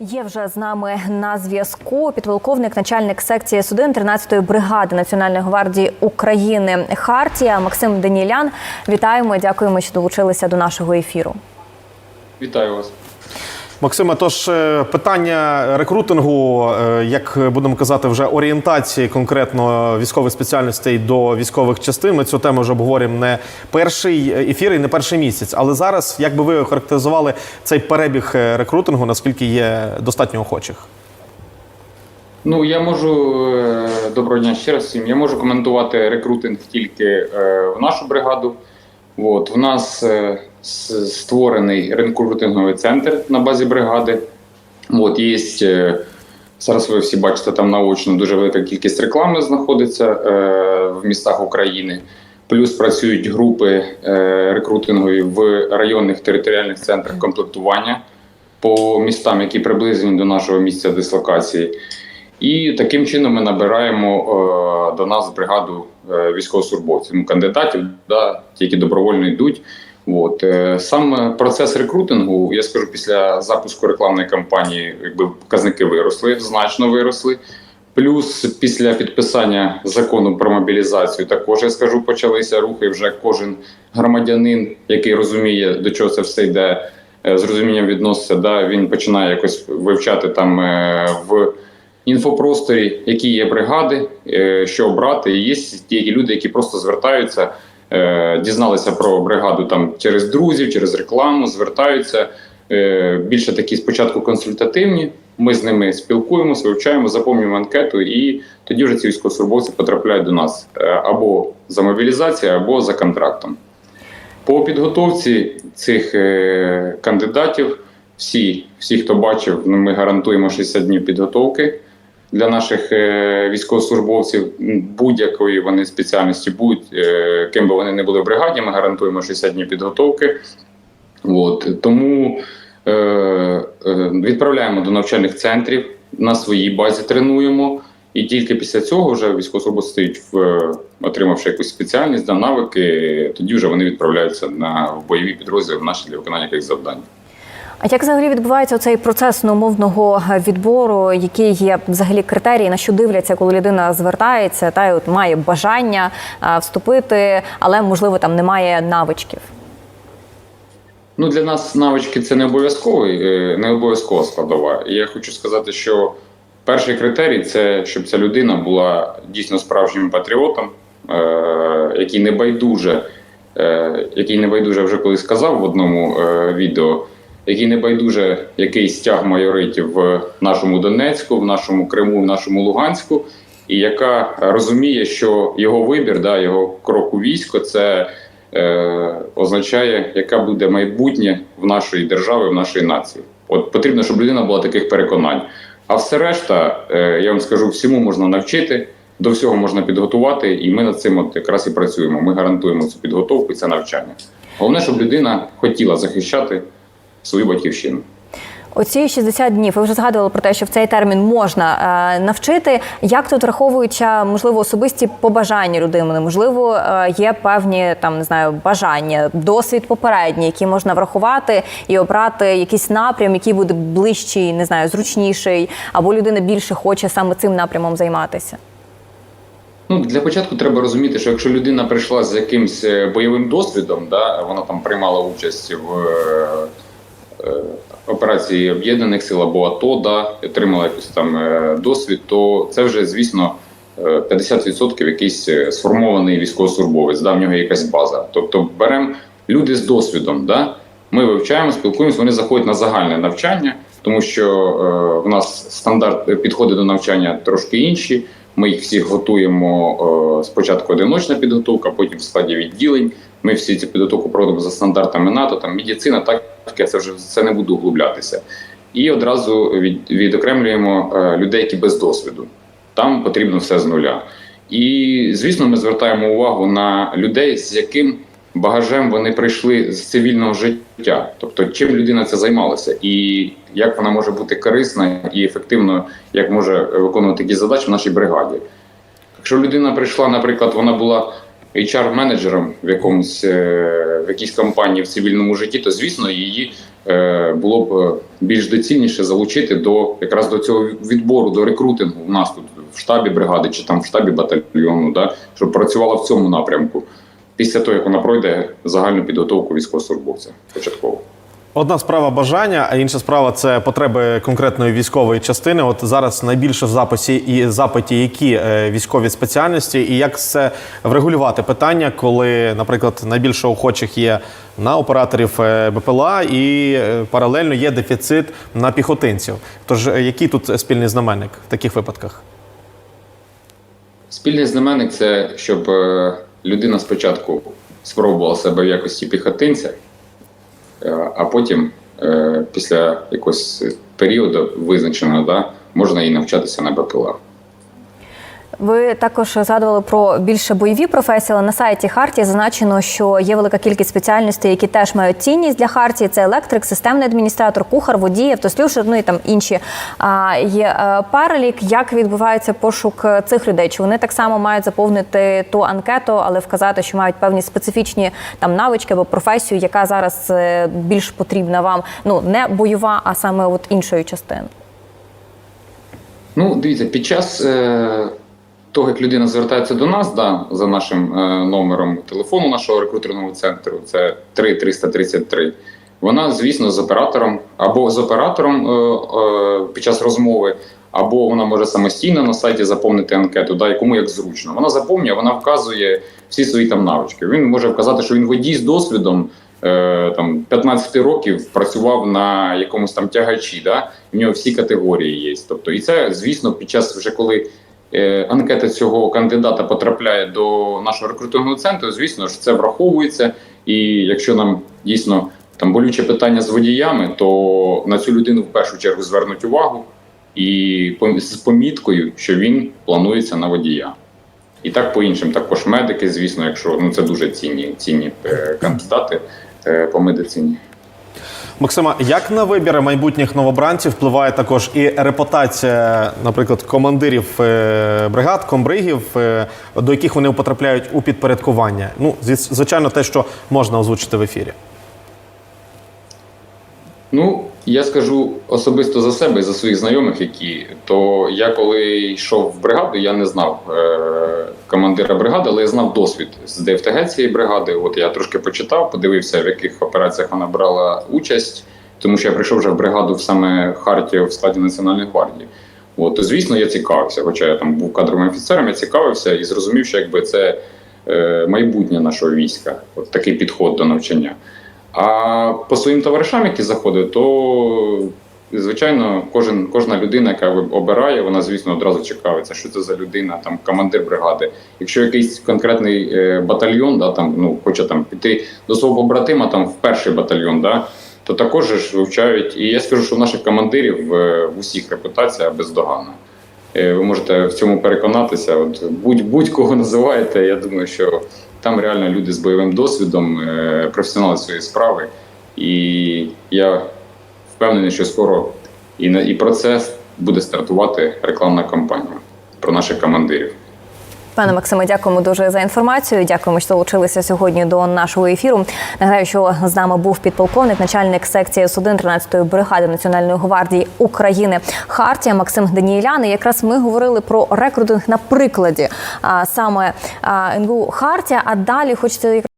Є вже з нами на зв'язку підполковник, начальник секції С1 13-ї бригади Національної гвардії України Хартія Максим Данілян. Вітаємо, дякуємо, що долучилися до нашого ефіру. Вітаю вас. Максиме, тож е, питання рекрутингу, е, як будемо казати, вже орієнтації конкретно військових спеціальностей до військових частин. Ми цю тему вже обговорюємо не перший ефір і не перший місяць. Але зараз, як би ви охарактеризували цей перебіг е, рекрутингу, наскільки є достатньо охочих? Ну я можу доброго дня ще раз всім. Я можу коментувати рекрутинг тільки в нашу бригаду. От, в нас створений рекрутинговий центр на базі бригади. От, є, е, зараз ви всі бачите там наочно дуже велика кількість реклами знаходиться е, в містах України. Плюс працюють групи е, рекрутингові в районних територіальних центрах комплектування по містам, які приблизені до нашого місця дислокації. І таким чином ми набираємо е, до нас бригаду е, військовослужбовців, ну, кандидатів, да, які добровольно йдуть. От. Е, сам процес рекрутингу, я скажу, після запуску рекламної кампанії якби показники виросли, значно виросли. Плюс після підписання закону про мобілізацію також я скажу, почалися рухи. Вже кожен громадянин, який розуміє, до чого це все йде, е, з розумінням відноситься, да, він починає якось вивчати там е, в інфопросторі, які є бригади, е, що обрати. І є ті люди, які просто звертаються, е, дізналися про бригаду там через друзів, через рекламу, звертаються. Е, Більше такі спочатку консультативні. Ми з ними спілкуємося, вивчаємо, заповнюємо анкету, і тоді вже ці військовослужбовці потрапляють до нас е, або за мобілізацією, або за контрактом. По підготовці цих кандидатів, всі, всі, хто бачив, ми гарантуємо 60 днів підготовки для наших е, військовослужбовців будь-якої вони спеціальності, будь е, ким би вони не були в бригаді, ми гарантуємо 60 днів підготовки. От, тому е, е, відправляємо до навчальних центрів, на своїй базі тренуємо. І тільки після цього вже військовослужбовці стають в е, отримавши якусь спеціальність да, навики, тоді вже вони відправляються на в бойові підрозділи наші для виконання яких завдань. А як взагалі відбувається цей процес умовного відбору? Які є взагалі критерії, на що дивляться, коли людина звертається та й от має бажання вступити, але можливо там немає навичків? Ну, для нас навички це не обов'язковий, е, не обов'язкова складова. Я хочу сказати, що перший критерій це щоб ця людина була дійсно справжнім патріотом, е, який не байдуже, е, який не байдуже вже колись сказав в одному відео, який не байдуже який стяг майоритів в нашому Донецьку, в нашому Криму, в нашому Луганську, і яка розуміє, що його вибір, да, його крок у військо це е, означає, яка буде майбутнє в нашої держави, в нашої нації. От потрібно, щоб людина була таких переконань. А все решта, е, я вам скажу, всьому можна навчити, до всього можна підготувати, і ми над цим от якраз і працюємо. Ми гарантуємо цю підготовку це навчання. Головне, щоб людина хотіла захищати свою батьківщину. Оці 60 днів. Ви вже згадували про те, що в цей термін можна е, навчити. Як тут враховуються можливо особисті побажання людини? Можливо, е, є певні там не знаю бажання, досвід попередній, які можна врахувати і обрати якийсь напрям, який буде ближчий, не знаю, зручніший, або людина більше хоче саме цим напрямом займатися. Ну, для початку треба розуміти, що якщо людина прийшла з якимсь е, бойовим досвідом, да, вона там приймала участь в е, операції Об'єднаних сил або АТО, да, отримала якийсь там е, досвід, то це вже, звісно, е, 50% якийсь е, сформований військовослужбовець, да, в нього якась база. Тобто беремо люди з досвідом, да, ми вивчаємо, спілкуємося, вони заходять на загальне навчання, тому що е, в нас стандарт е, підходи до навчання трошки інші. Ми їх всіх готуємо е, спочатку одиночна підготовка, потім в складі відділень. Ми всі цю підготовку проводимо за стандартами НАТО, там медицина, так це вже це не буду углублятися. І одразу від, відокремлюємо е, людей, які без досвіду. Там потрібно все з нуля. І звісно, ми звертаємо увагу на людей, з яким багажем вони прийшли з цивільного життя, тобто чим людина це займалася, і як вона може бути корисна і ефективно, як може виконувати такі задачі в нашій бригаді. Якщо людина прийшла, наприклад, вона була HR-менеджером в якомусь е, в якійсь компанії в цивільному житті, то звісно її е, було б е, більш доцільніше залучити до якраз до цього відбору, до рекрутингу. У нас тут в штабі бригади чи там в штабі батальйону, да, щоб працювала в цьому напрямку після того, як вона пройде загальну підготовку військовослужбовця початково. Одна справа бажання, а інша справа це потреби конкретної військової частини. От зараз найбільше в записі і запиті, які е, військові спеціальності, і як це врегулювати питання, коли, наприклад, найбільше охочих є на операторів е, БПЛА і е, паралельно є дефіцит на піхотинців. Тож, який тут спільний знаменник в таких випадках? Спільний знаменник це щоб людина спочатку спробувала себе в якості піхотинця, е, а потім, е, після якогось періоду визначеного, да, можна і навчатися на БПЛА. Ви також згадували про більше бойові професії, але на сайті Хартії зазначено, що є велика кількість спеціальностей, які теж мають цінність для Хартії. Це електрик, системний адміністратор, кухар, водій, автослюшер, ну і там інші. А, є е, перелік, як відбувається пошук цих людей. Чи вони так само мають заповнити ту анкету, але вказати, що мають певні специфічні там навички або професію, яка зараз е, більш потрібна вам? Ну не бойова, а саме от іншої частини. Ну, дивіться, під час е, того, як людина звертається до нас, да, за нашим е, номером телефону нашого рекрутерного центру, це 3333, вона, звісно, з оператором або з оператором е, е, під час розмови, або вона може самостійно на сайті заповнити анкету, да, і кому як зручно. Вона заповнює, вона вказує всі свої там навички. Він може вказати, що він водій з досвідом. е, Там 15 років працював на якомусь там тягачі, да? в нього всі категорії є. Тобто, і це, звісно, під час вже коли анкета цього кандидата потрапляє до нашого рекрутингового центру, звісно ж, це враховується. І якщо нам дійсно там болюче питання з водіями, то на цю людину в першу чергу звернуть увагу і з поміткою, що він планується на водія. І так по іншим, також медики, звісно, якщо ну це дуже цінні, цінні е, кандидати е, по медицині. Максима, як на вибіри майбутніх новобранців впливає також і репутація, наприклад, командирів е, бригад, комбригів, е, до яких вони потрапляють у підпорядкування? Ну, звичайно, те, що можна озвучити в ефірі. Ну, я скажу особисто за себе за своїх знайомих, які то я коли йшов в бригаду, я не знав е- командира бригади, але я знав досвід з ДФТГ цієї бригади. От я трошки почитав, подивився, в яких операціях вона брала участь, тому що я прийшов вже в бригаду в саме Хартію в складі Національної гвардії. От, то, звісно, я цікавився, хоча я там був кадровим офіцером, я цікавився і зрозумів, що якби це е, майбутнє нашого війська, от такий підход до навчання. А по своїм товаришам, які заходять, то звичайно, кожен, кожна людина, яка обирає, вона, звісно, одразу цікавиться, що це за людина, там командир бригади. Якщо якийсь конкретний е, батальйон, да, там, ну, хоче там піти до свого побратима там, в перший батальйон, да, то також ж вивчають. І я скажу, що в наших командирів е, в усіх репутація бездоганна. Е, Ви можете в цьому переконатися. От будь, будь-кого називаєте, я думаю, що там реально люди з бойовим досвідом, е, професіонали своєї справи. І я впевнений, що скоро і, на- і про це буде стартувати рекламна кампанія про наших командирів. Пане Максиме, дякуємо дуже за інформацію. Дякуємо, що долучилися сьогодні до нашого ефіру. Нагадаю, що з нами був підполковник, начальник секції С1 13-ї бригади Національної гвардії України Хартія Максим Даніелян. Якраз ми говорили про рекрутинг на прикладі а, саме а, НГУ Хартія. А далі хочеться